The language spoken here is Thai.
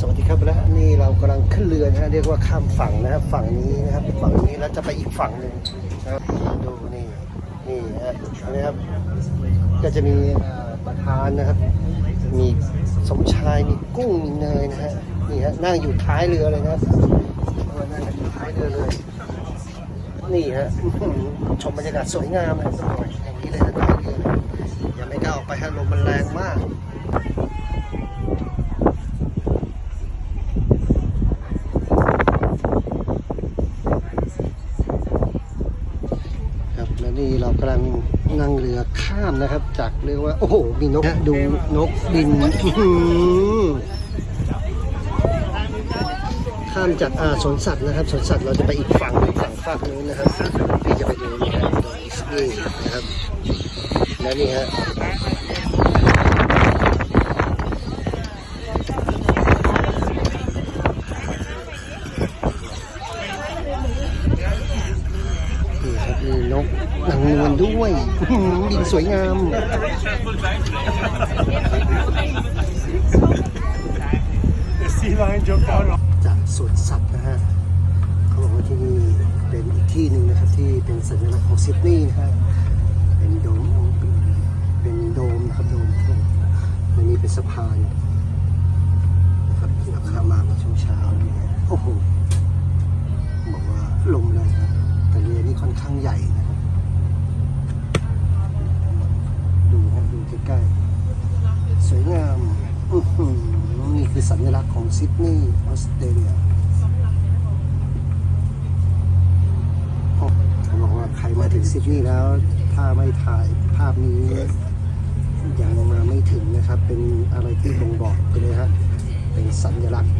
สวัสดีครับและนี่เรากำลังขึ้นเรือนะฮะเรียกว่าข้ามฝั่งนะครับฝั่งนี้นะครับฝั่งนี้แล้วจะไปอีกฝั่งหนึ่งนะครับดูนี่นี่นะฮะนนี้ครับก็จะมีประธานนะครับ มีสมชายมีกุ้งมีเนยนะฮะนี่ฮะนั่งอยู่ท้ายเรือเลยนะครับนั่งอยู่ท้ายเรือเลย นี่ฮะชมบรรยากาศสวยงามนะครับอย่างนี้เลยนะท้ายเรืออย่าไม่กล้าออกไปฮะลมมันแรงมาก ครับ แล้วนี่เรากำลังนั่งเรือข้ามนะครับ จากเรียกว่า โอ้โห มีนกนะดูนกบินอื้อหือข้ามจากอาสวนสัตว์นะครับสวนสัตว์เราจะไปอีกฝั่งหนึ่งฝั่งฝากนู้นนะครับที่จะไปดูนี่ฮะดูดิสนีย์นะครับและนี่ฮะนี่ครับ มีนกนางนวลด้วยอื้อหือบินสวยงาม จากสวนสัตว์นะฮะเขาบอกว่าที่นี่เป็นอีกที่หนึ่งนะครับที่เป็นสัญลักษณ์ของซิดนีย์นะฮะเป็นโดมเป็นโดมนะครับโดมและนี่เป็นสะพาน ข้างใหญ่นะครับ ดูฮะดูใกล้ๆสวยงามนี่คือสัญลักษณ์ของซิดนีย์ออสเตรเลียเขาบอกว่าใครมาถึงซิดนีย์แล้ว ถ้าไม่ถ่ายภาพนี้ยังมาไม่ถึงนะครับ เป็นอะไรที่บ่งบอกไปเลยฮะเป็นสัญลักษณ์